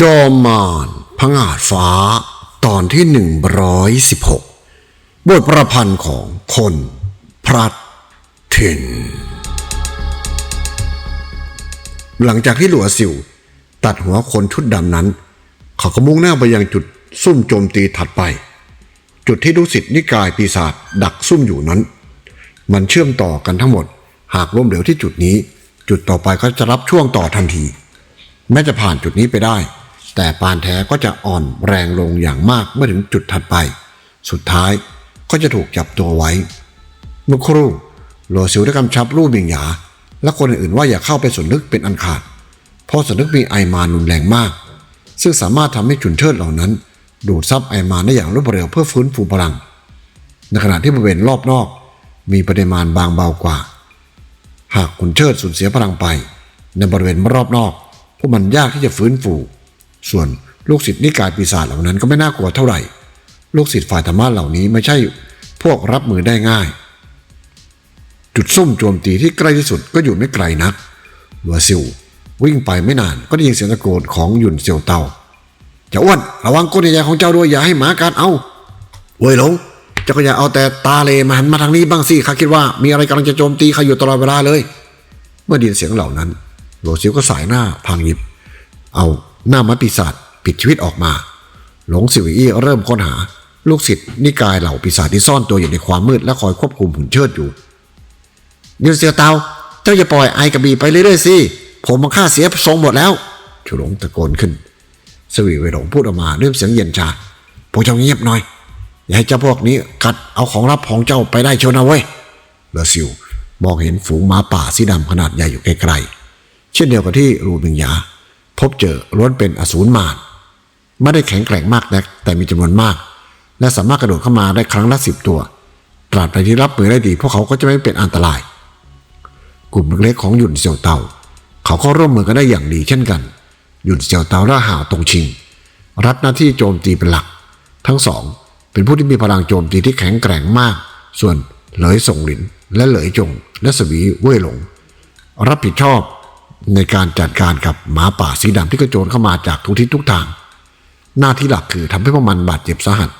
จอมมารพงาดฟ้า ตอนที่หนึ่งร้อยสิบหกบทประพันธ์ของคนพลัดถิ่น หลังจากที่หลัวสิว ตัดหัวคนชุดดำนั้น เขาก็มุ่งหน้าไปยังจุดซุ่มโจมตีถัดไป จุดที่ลูกศิษย์นิกายปีศาจดักซุ่มอยู่นั้น มันเชื่อมต่อกันทั้งหมด หากล้มเหลวที่จุดนี้ จุดต่อไปก็จะรับช่วงต่อทันทีแม้จะผ่านจุดนี้ไปได้ แต่ปานแท้ก็จะอ่อนแรงลงอย่างมากเมื่อถึงจุดถัดไป สุดท้ายก็จะถูกจับตัวไว้ เมื่อครู่โลซิวได้กำชับลู่บิงหยา และคนอื่นว่าอย่าเข้าไปสนนึกเป็นอันขาด เพราะสนนึกมีไอมานุนแรงมาก ซึ่งสามารถทำให้ฉุนเชิดเหล่านั้น ดูดซับไอมาได้อย่างรวดเร็วเพื่อฟื้นฟูพลัง ในขณะที่บริเวณรอบนอก มีปริมาณบางเบากว่า หากขุนเชิดสูญเสียพลังไป ในบริเวณรอบนอกพวกมันยากที่จะฟื้นฟู ส่วนลูกศิษย์นิกายปีศาจเหล่านั้นก็ไม่น่ากลัวเท่าไหร่ ลูกศิษย์ฝ่ายธรรมะเหล่านี้ไม่ใช่พวกรับมือได้ง่าย จุดซุ่มโจมตีที่ใกล้ที่สุดก็อยู่ไม่ไกลนักหลัวซิววิ่งไปไม่นานก็ได้ยินเสียงตะโกนของหยุนเซียวเตาเจ้าอ้วนระวังก้นใหญ่ของเจ้าด้วยอย่าให้หมากัดเอาเว้ยหลงเจ้าก็อย่าเอาแต่ตาเลมาหันมาทางนี้บ้างสิข้าคิดว่ามีอะไรกำลังจะโจมตีข้าอยู่ตลอดเวลาเลย เมื่อดินเสียงเหล่านั้นโหลซิวก็สายหน้าพางยิบ เอา หน้ามัดปีศาจปิดชีวิตออกมา หลงสิวอี้เริ่มค้นหา ลูกศิษย์นิกายเหล่าปีศาจที่ซ่อนตัวอยู่ในความมืดและคอยควบคุมหุ่นเชิดอยู่ยืนเสียเตาเจ้าอย่าปล่อยไอกระบีไปเรื่อยๆสิผมมันฆ่าเสียทรงหมดแล้วฉลงตะโกนขึ้นสวีเวหลงพูดออกมาด้วยเสียงเย็นชาพวกเจ้าเงียบหน่อย อย่าให้เจ้าพวกนี้กัดเอาของรับของเจ้าไปได้เชียวนะเว้ยเลอซิวมองเห็นฝูงม้าป่าสีดำขนาดใหญ่อยู่ไกลๆเช่นเดียวกับที่รูบิงยา พบเจอล้วนเป็นอสูรมารไม่ได้แข็งแกร่งมากนัก แต่มีจำนวนมาก และสามารถกระโดดเข้ามาได้ครั้งละสิบตัว ตราบใดที่รับมือได้ดี พวกเขาก็จะไม่เป็นอันตราย กลุ่มเล็กๆของหยุนเสี่ยวเตาเขาก็ร่วมมือกันได้อย่างดีเช่นกัน หยุนเสี่ยวเตาและห่าวตงชิง รับหน้าที่โจมตีเป็นหลัก ทั้งสองเป็นผู้ที่มีพลังโจมตีที่แข็งแกร่งมาก ส่วนเหลยส่งหลินและเหลยจง และสวีเว่ยหลง รับผิดชอบ ในการจัดการกับหมาป่าสีดำที่กระโจนเข้ามาจากทุกทิศทุกทาง หน้าที่หลักคือทำให้พวกมันบาดเจ็บสาหัส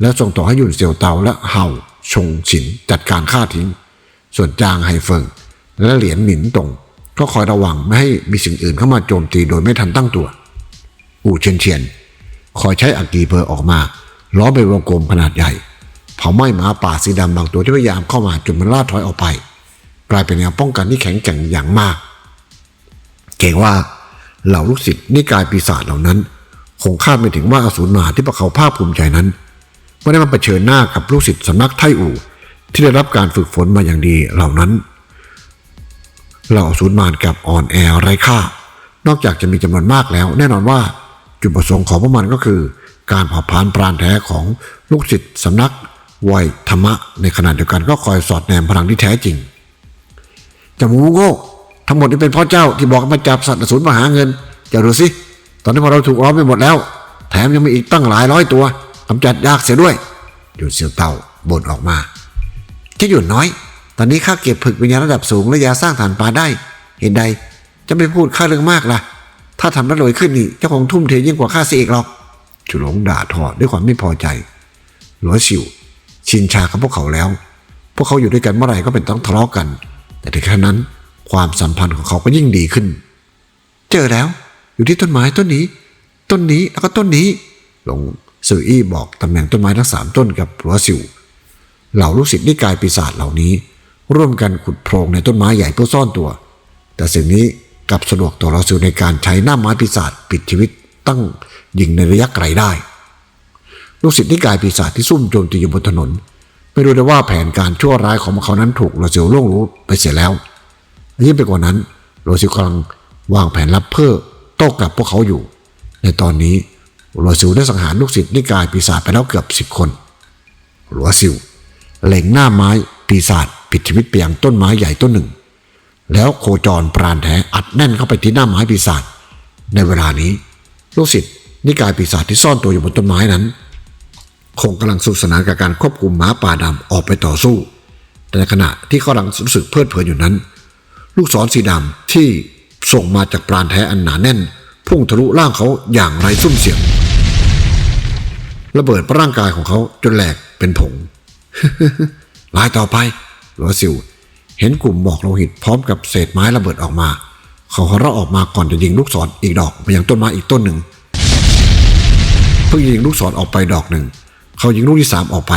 แล้วส่งต่อให้ยุนเสี่ยวเตาและเห่าชงฉินจัดการฆ่าทิ้ง ส่วนจางไฮเฟิง และเหรียญหมินตงก็คอยระวังไม่ให้มีสิ่งอื่นเข้ามาโจมตีโดยไม่ทันตั้งตัว อู่เชียนเชียน คอยใช้อักกีเพอออกมาล้อมเป็นวงกลมขนาดใหญ่เผาไหม้หมาป่าสีดำบางตัวที่พยายามเข้ามาจนมันล่าถอยออกไป กลายเป็นแนวป้องกันที่แข็งแกร่งอย่างมาก เก่งว่าเหล่าลูกศิษย์นิกายปีศาจเหล่านั้น คงคาดไม่ถึงว่าอสูรมหาที่พวกเขาภาคภูมิใจนั้นไม่ได้มาเผชิญหน้ากับลูกศิษย์สำนักไทอู่ที่ได้รับการฝึกฝนมาอย่างดีเหล่านั้น เหล่าอสูรมารกับอ่อนแอไร้ค่า นอกจากจะมีจำนวนมากแล้ว แน่นอนว่าจุดประสงค์ของพวกมันก็คือ การเผาผลาญปราณแท้ของลูกศิษย์สำนักวัยธรรมะ ในขณะเดียวกันก็คอยสอดแนมพลังที่แท้จริงจมูกโง่ ทั้งหมดนี้เป็นพ่อเจ้าที่บอกมาจับสัตว์อสูรมาหาเงินจะดูสิ ตอนนี้พอเราถูกล้อมไปหมดแล้ว แถมยังมีอีกตั้งหลายร้อยตัวกำจัดยากเสียด้วยหยุดเสียวเต่าบ่นออกมาจะหยุดน้อย ตอนนี้ข้าเก็บผึกวิญญาณระดับสูงและยาสร้างฐานปลาได้ เห็นใดจะไม่พูดข้าเรื่องมากล่ะ ถ้าทำแล้วรวยขึ้นนี่เจ้าคงทุ่มเทยิ่งกว่าข้าเสียอีกหรอกจุหลงด่าทอด้วยความไม่พอใจหลัวสิวชินชากับพวกเขาแล้ว พวกเขาอยู่ด้วยกันเมื่อไหร่ก็เป็นต้องทะเลาะกัน แต่ถึงแค่นั้น ความสัมพันธ์ของเขาก็ยิ่งดีขึ้น เจอแล้ว อยู่ที่ต้นไม้ต้นนี้ ต้นนี้แล้วก็ต้นนี้ หลวงสื่ออี้บอกตำแหน่งต้นไม้ทั้งสามต้นกับหลัวสิวเหล่าลูกศิษย์นิกายปีศาจเหล่านี้ ร่วมกันขุดโพรงในต้นไม้ใหญ่เพื่อซ่อนตัว แต่สิ่งนี้กลับสะดวกต่อเราสิวในการใช้หน้าไม้ปีศาจปิดชีวิตตั้งยิงในระยะไกลได้ ลูกศิษย์นิกายปีศาจที่ซุ่มโจมตีอยู่บนถนน ไม่รู้ได้ว่าแผนการชั่วร้ายของเขานั้นถูกเราเซียวล่วงรู้ไปเสียแล้ว ยิ่งไปกว่านั้นโรซิลกำลังวางแผนลับเพื่อโต้กลับพวกเขาอยู่ ในตอนนี้โรซิลได้สังหารลูกศิษย์นิกายปีศาจไปแล้วเกือบสิบคนโรซิลเล็งหน้าไม้ปีศาจปิดชีวิตไปยังต้นไม้ใหญ่ต้นหนึ่ง แล้วโคจรปราณแท้อัดแน่นเข้าไปที่หน้าไม้ปีศาจในเวลานี้ ลูกศิษย์นิกายปีศาจที่ซ่อนตัวอยู่บนต้นไม้นั้น คงกำลังสนุกสนานกับการควบคุมหมาป่าดำออกไปต่อสู้ แต่ในขณะที่เขากำลังรู้สึกเพลิดเพลินอยู่นั้น ลูกศรสีดำที่ส่งมาจากปราณแท้อันหนาแน่น พุ่งทะลุร่างเขาอย่างไร้ซุ่มเสียงระเบิดร่างกายของเขาจนแหลกเป็นผงลายต่อไปหลัวซิว เห็นกลุ่มหมอกโลหิตพร้อมกับเศษไม้ระเบิดออกมา เขาหัวเราะออกมาก่อนจะยิงลูกศรอีกดอกไปยังต้นไม้อีกต้นหนึ่งเพิ่งยิงลูกศรออกไปดอกหนึ่ง เขายิงลูกที่สามออกไป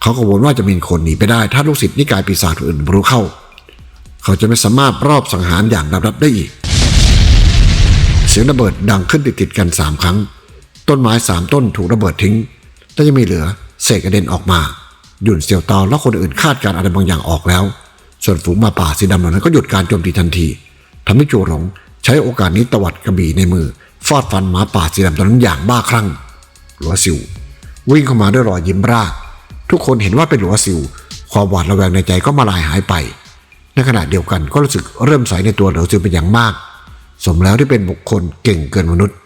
เขากังวลว่าจะมีคนหนีไปได้ ถ้าลูกศิษย์นิกายปีศาจอื่นรู้เข้า เขาจะไม่สามารถรอบสังหารอย่างลับๆได้อีก เสียงระเบิดดังขึ้นติดๆกันสามครั้ง ต้นไม้สามต้นถูกระเบิดทิ้งและยังมีเหลือเศษกระเด็นออกมา หยุ่นเซียวตาและคนอื่นคาดการณ์อะไรบางอย่างออกแล้ว ส่วนฝูงมาป่าสีดำเหล่านั้นก็หยุดการโจมตีทันทีทำให้โจหลงใช้โอกาสนี้ตวัดกระบี่ในมือฟาดฟันหมาป่าสีดำตัวนั้นอย่างบ้าคลั่ง หลัวซิว วิ่งเข้ามาด้วยรอยยิ้มร่าทุกคนเห็นว่าเป็นหลัวซิว ความหวาดระแวงในใจก็มาลายหายไป ในขณะเดียวกันก็รู้สึกเริ่มใสในตัวหลัวซิวเป็นอย่างมาก สมแล้วที่เป็นบุคคลเก่งเกินมนุษย์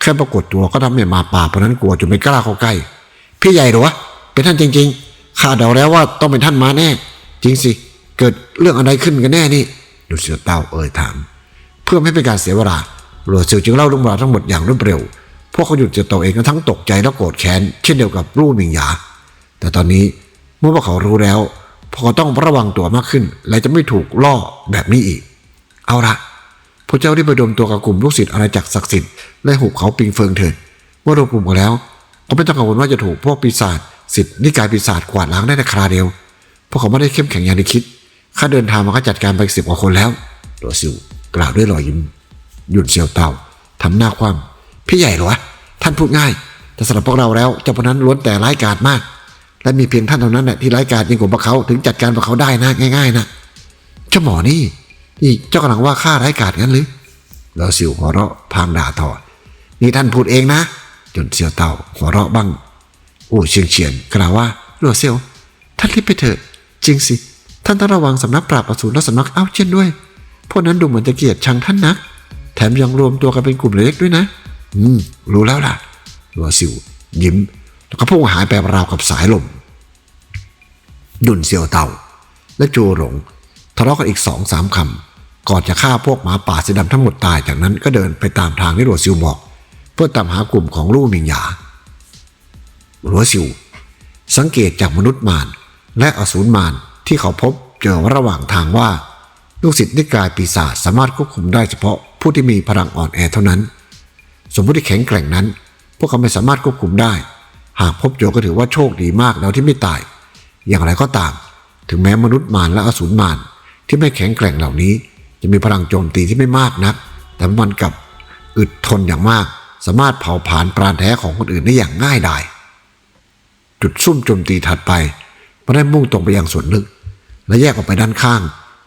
แค่ปรากฏตัวก็ทำให้หมาป่าเพราะนั้นกลัวจนไม่กล้าเข้าใกล้พี่ใหญ่หรอวะเป็นท่านจริง ๆข้าเดาแล้วว่าต้องเป็นท่านมาแน่ จริงสิ เกิดเรื่องอะไรขึ้นกันแน่นี่ดูเสือเต้าเอ่ยถาม เพื่อไม่ให้เป็นการเสียเวลาหลัวซิวจึงเล่าเรื่องราวทั้งหมดอย่างรวดเร็ว พวกเขาหยุดเสือเต่าเองก็ทั้งตกใจและโกรธแค้นเช่นเดียวกับรู่หมิงหยา แต่ตอนนี้เมื่อพวกเขารู้แล้ว พวกเขาต้องระวังตัวมากขึ้น และจะไม่ถูกล่อแบบนี้อีก เอาละพระเจ้าได้ไปรวมตัวกับกลุ่มลูกศิษย์อาณาจักรศักดิ์สิทธิ์และหุบเขาปิงเฟิงเถิดเมื่อรวมกลุ่มกันแล้วก็ไม่ต้องกังวลว่าจะถูกพวกปีศาจสิทธิ์นิกายปีศาจกวาดล้างได้ในคราเดียวพวกเขาไม่ได้เข้มแข็งอย่างที่คิดข้าเดินทางมาก็จัดการไปสิบกว่าคนแล้วโรซิวกล่าวด้วยรอยยิ้มหยุดเซียวเต่าทำหน้าคว่ำพี่ใหญ่เหรอท่านพูดง่าย แต่สำหรับพวกเราแล้วเจ้าพนั้นล้วนแต่ร้ายกาจมาก และมีเพียงท่านเท่านั้นแหละที่ร้ายกาจยิ่งกว่าพวกเขาถึงจัดการพวกเขาได้นะง่าย ๆนะเจ้าหมอนี่นี่เจ้ากำลังว่าข้าร้ายกาจงั้นหรือแล้วสิวหัวเราะพางด่าทอนี่ท่านพูดเองนะ จนเซียวเต่าหัวเราะบ้างอู้เฉียงเฉียนกล่าวว่าหลัวเซียวท่านรีบไปเถิดจริงสิ ท่านต้องระวังสำนักปราบอสูรและสำนักเอ้าเช่นด้วย พวกนั้นดูเหมือนจะเกลียดชังท่านนัก แถมยังรวมตัวกันเป็นกลุ่มเล็กด้วยนะ อืม รู้แล้วล่ะหลัวซิวยิ้ม แล้วก็พุ่งหายไปราวกับสายลม ดุนเซียวเต่า และโจหลงทะเลาะกันอีกสองสามคำก่อนจะฆ่าพวกหมาป่าสีดำทั้งหมดตายจากนั้นก็เดินไปตามทางที่หลัวซิวบอก เพื่อตามหากลุ่มของลู่มิงหยาหลัวซิว สังเกตจากมนุษย์มารและอสูรมารที่เขาพบเจอระหว่างทางว่าลูกศิษย์นิกายปีศาจสามารถควบคุมได้เฉพาะผู้ที่มีพลังอ่อนแอเท่านั้น สมมติที่แข็งแกร่งนั้น พวกเขาไม่สามารถควบคุมได้ หากพบเจอก็ถือว่าโชคดีมากแล้วที่ไม่ตาย อย่างไรก็ตาม ถึงแม้มนุษย์มารและอสูรมารที่ไม่แข็งแกร่งเหล่านี้ จะมีพลังโจมตีที่ไม่มากนัก แต่มันกับอึดทนอย่างมาก สามารถเผาผลาญปราณแท้ของคนอื่นได้อย่างง่ายดายจุดซุ่มโจมตีถัดไปมันได้มุ่งตรงไปยังส่วนลึก และแยกออกไปด้านข้าง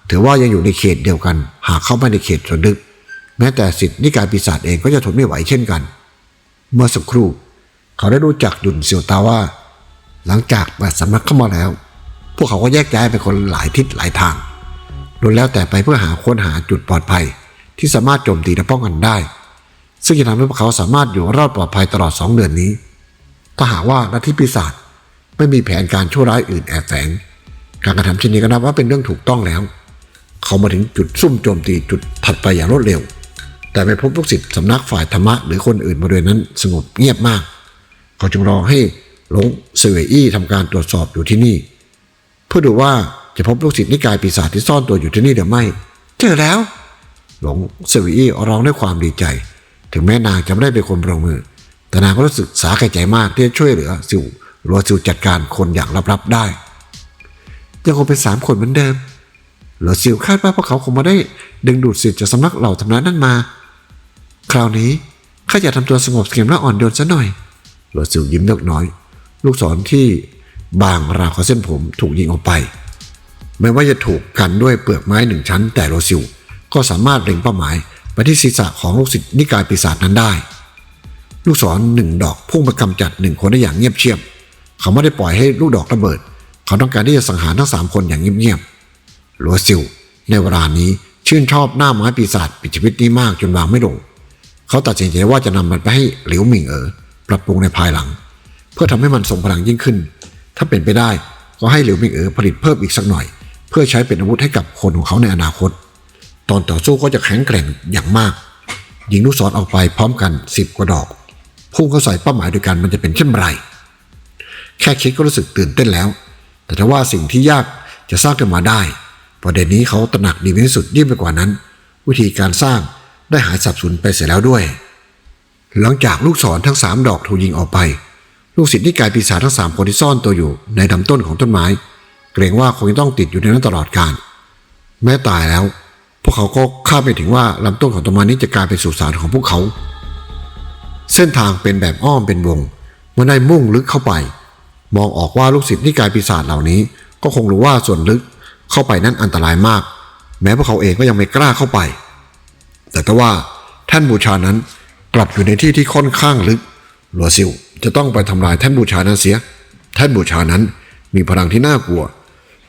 ถือว่ายังอยู่ในเขตเดียวกัน หากเข้าไปในเขตส่วนลึก แม้แต่สิทธิ์นิกายปีศาจเองก็จะทนไม่ไหวเช่นกัน เมื่อสักครู่ เขาได้รู้จักดุนเซียวตาว่า หลังจากแปดสำนักเข้ามาแล้ว พวกเขาก็แยกย้ายไปคนหลายทิศหลายทางล้วนแล้วแต่ไปเพื่อหาค้นหาจุดปลอดภัย ที่สามารถโจมตีและป้องกันได้ ซึ่งจะทำให้พวกเขาสามารถอยู่รอดปลอดภัยตลอดสองเดือนนี้ ถ้าหากว่าลัทธิปีศาจไม่มีแผนการชั่วร้ายอื่นแอบแฝง การกระทำเช่นนี้ก็นับว่าเป็นเรื่องถูกต้องแล้ว เขามาถึงจุดซุ่มโจมตีจุดถัดไปอย่างรวดเร็ว แต่ไม่พบลูกศิษย์สำนักฝ่ายธรรมะหรือคนอื่นบริเวณนั้นสงบเงียบมาก เขาจึงรอให้หลงเสวยอี้ทำการตรวจสอบอยู่ที่นี่ เพื่อดูว่าจะพบลูกศิษย์นิกายปีศาจที่ซ่อนตัวอยู่ที่นี่หรือไม่ เจอแล้ว หลงเสวยอี้ร้องด้วยความดีใจ ถึงแม้นางจะไม่ได้เป็นคนลงมือ แต่นางก็รู้สึกสาแก่ใจมากที่จะช่วยเหลือสิวรัวซิวจัดการคนอย่างลับๆได้ยังคงเป็นสามคนเหมือนเดิมหลัวซิวคาดว่าพวกเขาคงมาได้ดึงดูดสิทธิ์จากสำนักเหล่าทำนักนั่นมา คราวนี้ข้าอยากทำตัวสงบเสงี่ยมและอ่อนโยนซะหน่อย หลัวซิวยิ้มเล็กน้อย ลูกศรที่บางราวกับเส้นผมถูกยิงออกไปแม้ว่าจะถูกกันด้วยเปลือกไม้หนึ่งชั้น แต่โรซิวก็สามารถเล็งเป้าหมายไปที่ศีรษะของลูกศิษย์นิกายปีศาจนั้นได้ ลูกศรหนึ่งดอกพุ่งไปกำจัดหนึ่งคนได้อย่างเงียบเชียบ เขาไม่ได้ปล่อยให้ลูกดอกระเบิด เขาต้องการที่จะสังหารทั้งสามคนอย่างเงียบๆลัวซิวในเวลานี้ชื่นชอบหน้าไม้ปีศาจปิดชีวิตนี้มากจนวางไม่ลง เขาตัดสินใจว่าจะนำมันไปให้หลิวหมิงเอ๋อ ปรับปรุงในภายหลัง เพื่อทำให้มันทรงพลังยิ่งขึ้น ถ้าเป็นไปได้ก็ให้หลิวมิงเอ๋อผลิตเพิ่มอีกสักหน่อย เพื่อใช้เป็นอาวุธให้กับคนของเขาในอนาคต ตอนต่อสู้ก็จะแข็งแกร่งอย่างมาก ยิงลูกศรออกไปพร้อมกันสิบกว่าดอกพุ่งเข้าใส่เป้าหมายเดียกันมันจะเป็นเช่นไร แค่คิดก็รู้สึกตื่นเต้นแล้ว แต่ถ้าว่าสิ่งที่ยากจะสร้างขึ้นมาได้ ประเด็นนี้เขาตระหนักดีที่สุดยิ่งไปกว่านั้น วิธีการสร้างได้หายสับสนไปเสียแล้วด้วย หลังจากลูกศรทั้งสามดอกถูกยิงออกไป ลูกศิษย์นิกายปีศาจทั้งสามคนที่ซ่อนตัวอยู่ในลำต้นของต้นไม้ เกรงว่าคงจะต้องติดอยู่ในนั้นตลอดกาลแม้ตายแล้ว พวกเขาก็คาดไม่ถึงว่าลำต้นของต้นไม้นี้จะกลายเป็นสุสานของพวกเขา เส้นทางเป็นแบบอ้อมเป็นวงเมื่อได้มุ่งลึกเข้าไป มองออกว่าลูกศิษย์นิกายปีศาจเหล่านี้ ก็คงรู้ว่าส่วนลึกเข้าไปนั้นอันตรายมาก แม้พวกเขาเองก็ยังไม่กล้าเข้าไป แต่ถ้าว่าท่านบูชานั้น กลับอยู่ในที่ที่ค่อนข้างลึกหลัวซิวจะต้องไปทำลายแท่นบูชานั้นเสีย แท่นบูชานั้นมีพลังที่น่ากลัว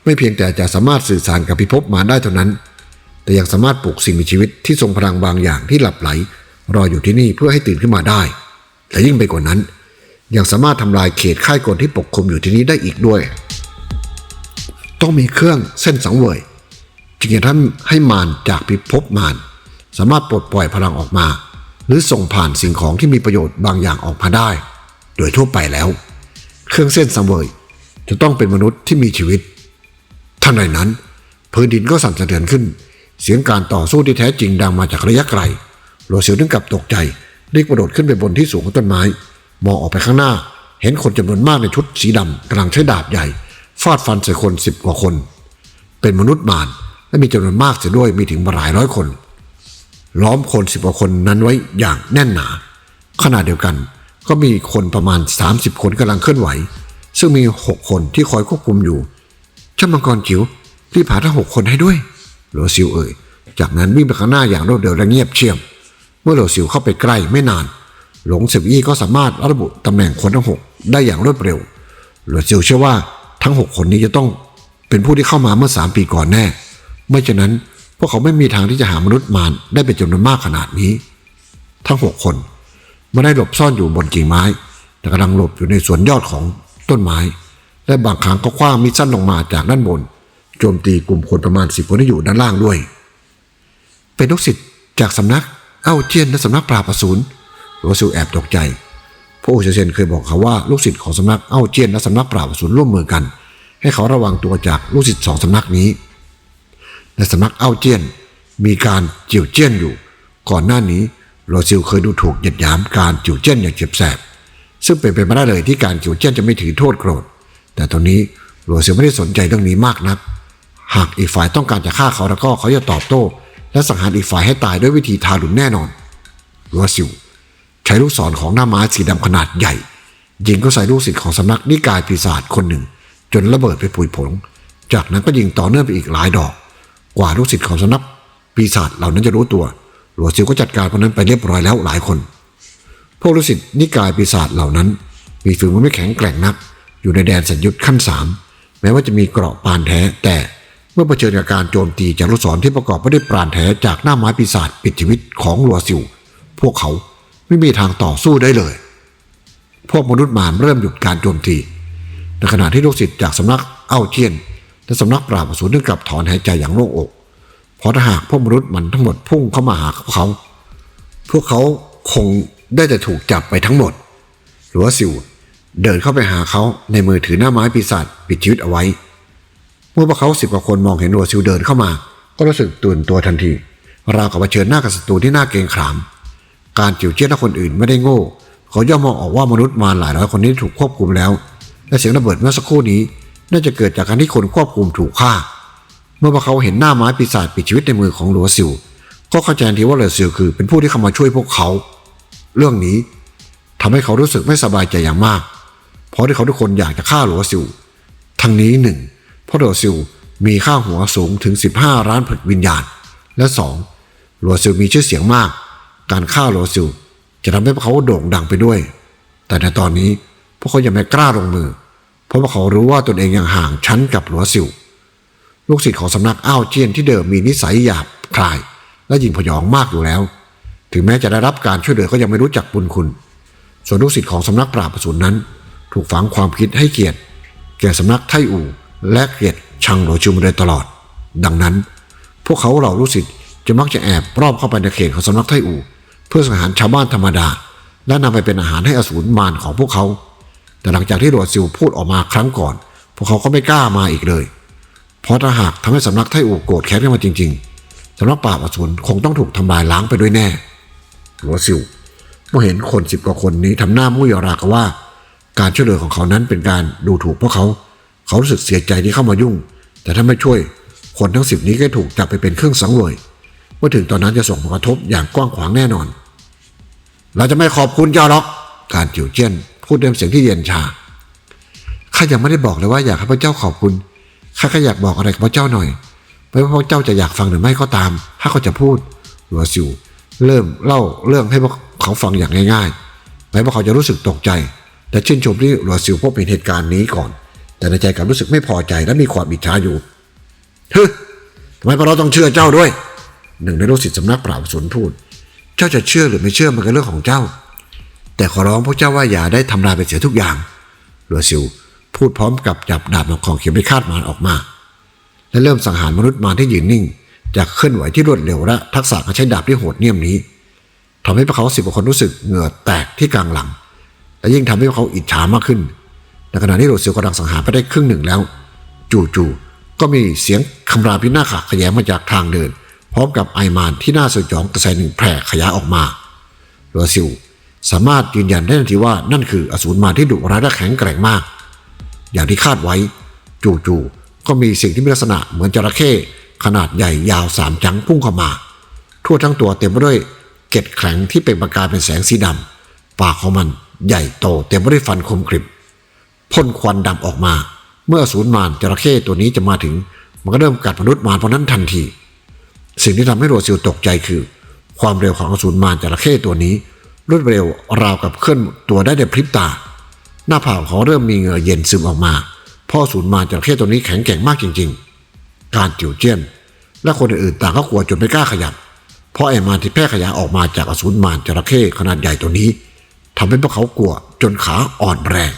ไม่เพียงแต่จะสามารถสื่อสารกับพิภพมารได้เท่านั้น แต่ยังสามารถปลุกสิ่งมีชีวิตที่ทรงพลังบางอย่างที่หลับไหล รออยู่ที่นี่เพื่อให้ตื่นขึ้นมาได้ และยิ่งไปกว่านั้น ยังสามารถทำลายเขตค่ายกลที่ปกคลุมอยู่ที่นี้ได้อีกด้วย ต้องมีเครื่องเส้นสังเวยจึงจะทำให้มารจากพิภพมารสามารถปลดปล่อยพลังออกมา หรือส่งผ่านสิ่งของที่มีประโยชน์บางอย่างออกมาได้ โดยทั่วไปแล้ว เครื่องเส้นสังเวยจะต้องเป็นมนุษย์ที่มีชีวิตทันใดนั้นพื้นดินก็สั่นสะเทือนขึ้น เสียงการต่อสู้ที่แท้จริงดังมาจากระยะไกลโรเซลถึงกับตกใจรีบกระโดดขึ้นไปบนที่สูงของต้นไม้ มองออกไปข้างหน้า เห็นคนจำนวนมากในชุดสีดำกำลังใช้ดาบใหญ่ฟาดฟันใส่คนสิบกว่าคน เป็นมนุษย์มารและมีจำนวนมากเสียด้วยมีถึงหลายร้อยคน ล้อมคนสิบกว่าคนนั้นไว้อย่างแน่นหนา ขณะเดียวกัน ก็มีคนประมาณ 30 คนกำลังเคลื่อนไหว ซึ่งมี 6 คนที่คอยควบคุมอยู่เจ้ามังกรจิ๋วรีบหาทั้งหกคนให้ด้วยโรซิลเอ่ยจากนั้นวิ่งไปข้างหน้าอย่างรวดเร็วและเงียบเชียมเมื่อโรซิลเข้าไปใกล้ไม่นาน หลงเซบอี้ก็สามารถระบุตำแหน่งคนทั้งหกได้อย่างรวดเร็วโรซิลเชื่อว่าทั้งหกคนนี้จะต้องเป็นผู้ที่เข้ามาเมื่อสามปีก่อนแน่ ไม่ฉะนั้น พวกเขาไม่มีทางที่จะหามนุษย์มารได้เป็นจำนวนมากขนาดนี้ ทั้งหกคนไม่ได้หลบซ่อนอยู่บนกิ่งไม้ แต่กำลังหลบอยู่ในสวนยอดของต้นไม้ และบางครั้งก็คว้างมีดสั้นลงมาจากด้านบน โจมตีกลุ่มคนประมาณสิบคนที่อยู่ด้านล่างด้วย เป็นลูกศิษย์จากสำนักเอ้าเจียนและสำนักปราบอสูรโรซิลแอบตกใจพระอุชเซนเคยบอกเขาว่าลูกศิษย์ของสำนักเอ้าเจียนและสำนักปราบอสูรร่วมมือกัน ให้เขาระวังตัวจากลูกศิษย์สองสำนักนี้ ในสำนักเอ้าเจี้ยน มีการจิวเจี้ยนอยู่ ก่อนหน้านี้โรซิลเคยดูถูกเหยียดหยามการจิวเจี้ยนอย่างเจ็บแสบ ซึ่งเป็นไปไม่ได้เลยที่การจิวเจี้ยนจะไม่ถือโทษโกรธ แต่ตอนนี้โรซิลไม่ได้สนใจเรื่องนี้มากนัก หากอีกฝ่ายต้องการจะฆ่าเขาแล้วก็เขาจะตอบโต้ และสังหารอีกฝ่ายให้ตายด้วยวิธีทารุณแน่นอนโรซิลใช้ลูกศรของหน้าม้าสีดำขนาดใหญ่ยิงเข้าใส่ลูกศิษย์ของสำนักนิกายปีศาจคนหนึ่ง จนระเบิดไปผุยผง จากนั้นก็ยิงต่อเนื่องไปอีกหลายดอก กว่าลูกศิษย์ของสำนักปีศาจเหล่านั้นจะรู้ตัว หลวงซิวก็จัดการพวกนั้นไปเรียบร้อยแล้วหลายคน พวกลูกศิษย์นิกายปีศาจเหล่านั้น มีฝีมือไม่แข็งแกร่งนัก อยู่ในแดนสัญญุตขั้นสามแม้ว่าจะมีเกราะปานแท้ แต่เมื่อเผชิญกับการโจมตีจากลูกศรที่ประกอบไปด้วยปราณแท้จากหน้าไม้ปีศาจปิดชีวิตของหลัวซิว พวกเขาไม่มีทางต่อสู้ได้เลย พวกมนุษย์มารเริ่มหยุดการโจมตีในขณะที่ลูกศิษย์จากสำนักเอ้าเจียน และสำนักปราบอสูรถึงกับถอนหายใจอย่างโล่งอก เพราะถ้าหากพวกมนุษย์มันทั้งหมดพุ่งเข้ามาหาเขา พวกเขาคงได้แต่ถูกจับไปทั้งหมดหรือว่าสิวเดินเข้าไปหาเขาในมือถือหน้าไม้ปีศาจปิดชีวิตเอาไว้ เมื่อพวกเขาสิบกว่าคนมองเห็นหัวซิวเดินเข้ามา ก็รู้สึกตื่นตัวทันทีราวกับเผชิญหน้ากับศัตรูที่น่าเกรงขาม การจิวเจี้ยนคนอื่นไม่ได้โง่ เขาย่อมมองออกว่ามนุษย์มารหลายร้อยคนนี้ถูกควบคุมแล้ว และเสียงระเบิดเมื่อสักครู่นี้ น่าจะเกิดจากการที่คนควบคุมถูกฆ่า เมื่อพวกเขาเห็นหน้าไม้ปีศาจปิดชีวิตในมือของหลัวซิว ก็เข้าใจทันทีว่าหลัวซิวคือเป็นผู้ที่เข้ามาช่วยพวกเขา เรื่องนี้ทำให้เขารู้สึกไม่สบายใจอย่างมาก เพราะที่เขาทุกคนอยากจะฆ่าหลัวซิว ทั้งนี้หนึ่งเพราะหลัวซิวมีค่าหัวสูงถึง 15ล้านผลวิญญาณ และสองหลัวซิวมีชื่อเสียงมาก การฆ่าหลัวซิวจะทำให้พวกเขาโด่งดังไปด้วย แต่ในตอนนี้พวกเขายังไม่กล้าลงมือ เพราะว่าเขารู้ว่าตนเองยังห่างชั้นกับหลัวซิวลูกศิษย์ของสำนักอ้าวเจียนที่เดิมมีนิสัยหยาบคาย และยิงพยองมากอยู่แล้ว ถึงแม้จะได้รับการช่วยเหลือก็ยังไม่รู้จักบุญคุณ ส่วนลูกศิษย์ของสำนักปราบอสูรนั้น ถูกฝังความคิดให้เกียรติ แก่สำนักไทอู่และเกลียดชังหลวชุมมาโดยตลอด ดังนั้น พวกเขาเหล่าลูกศิษย์จะมักจะแอบรอบเข้าไปในเขตของสำนักไทอู่เพื่อสังหารชาวบ้านธรรมดา และนำไปเป็นอาหารให้อสูรมารของพวกเขา แต่หลังจากที่หลวดซิวพูดออกมาครั้งก่อน พวกเขาก็ไม่กล้ามาอีกเลย เพราะถ้าหากทำให้สำนักไทอูโกรธแค้นขึ้นมาจริง ๆสำนักปราบอสูรคงต้องถูกทำลายล้างไปด้วยแน่ หลวซิวเมื่อเห็นคนสิบกว่าคนนี้ทำหน้ามุ้ยรากว่า การช่วยเหลือของเขานั้นเป็นการดูถูกพวกเขา เขารู้สึกเสียใจที่เข้ามายุ่ง แต่ถ้าไม่ช่วย คนทั้งสิบนี้ก็ถูกจับไปเป็นเครื่องสังเวยเมื่อถึงตอนนั้นจะส่งผลกระทบอย่างกว้างขวางแน่นอน เราจะไม่ขอบคุณเจ้าหรอก การจิวเจี้ยน พูดด้วยเสียงที่เย็นชาข้ายังไม่ได้บอกเลยว่าอยากให้พระเจ้าขอบคุณข้าแค่อยากบอกอะไรกับพระเจ้าหน่อยไม่ว่าพระเจ้าจะอยากฟังหรือไม่ก็ตามถ้าเขาจะพูดหลัวซิวเริ่มเล่าเรื่องให้พวกเขาฟังอย่างง่ายๆแม้ว่าเขาจะรู้สึกตกใจ แต่ชื่นชมที่หลัวซิวพบเห็นเหตุการณ์นี้ก่อน แต่ในใจกลับรู้สึกไม่พอใจและมีความอิจฉาอยู่ฮึทำไมพวกเราต้องเชื่อเจ้าด้วย หนึ่งในลูกศิษย์สำนักปราบสุนพูด เจ้าจะเชื่อหรือไม่เชื่อมันก็เรื่องของเจ้า แต่ขอร้องพวกเจ้าว่าอย่าได้ทำลายไปเสียทุกอย่างลัวซิวพูดพร้อมกับจับดาบของเข็มไปคาดมารออกมา และเริ่มสังหารมนุษย์มารที่ยืนนิ่ง จากเคลื่อนไหวที่รวดเร็วและทักษะการใช้ดาบที่โหดเหี้ยมนี้ทำให้พวกเขาสิบกว่าคนรู้สึกเหงื่อแตกที่กลางหลัง และยิ่งทำให้พวกเขาอิจฉามากขึ้นในขณะที่หลวซิวกำลังสังหารไปได้ครึ่งหนึ่งแล้ว จู่ๆก็มีเสียงคำรามพินาศขยแยมาจากทางเดิน พร้อมกับไอมานที่น่าสยองกระแสหนึ่งแผ่ขยายออกมาหลวซิว สามารถยืนยันได้ทันทีว่านั่นคืออสูรมารที่ดุร้ายและแข็งแกร่งมาก อย่างที่คาดไว้ จู่ๆก็มีสิ่งที่มีลักษณะเหมือนจระเข้ขนาดใหญ่ยาวสามจังพุ่งเข้ามา ทั่วทั้งตัวเต็มไปด้วยเกล็ดแข็งที่เป็นประกายเป็นแสงสีดำปากของมันใหญ่โตเต็มไปด้วยฟันคมกริบพ่นควันดำออกมา เมื่ออสูรมารจระเข้ตัวนี้จะมาถึง มันก็เริ่มกัดมนุษย์มารเพราะนั้นทันที สิ่งที่ทำให้โรซิลตกใจคือ ความเร็วของอสูรมารจระเข้ตัวนี้ รวดเร็วราวกับเคลื่อนตัวได้ในพริบตา หน้าผากของเขาเริ่มมีเหงื่อเย็นซึมออกมา พ่อสูญมาจระเข้ตัวนี้แข็งแกร่งมากจริง ๆ การจิ๋วเจี้ยน และคนอื่นๆต่างก็กลัวจนไม่กล้าขยับ เพราะไอ้มารที่แพร่ขยายออกมาจากอสูรมารจระเข้ขนาดใหญ่ตัวนี้ทำให้พวกเขากลัวจนขาอ่อนแรง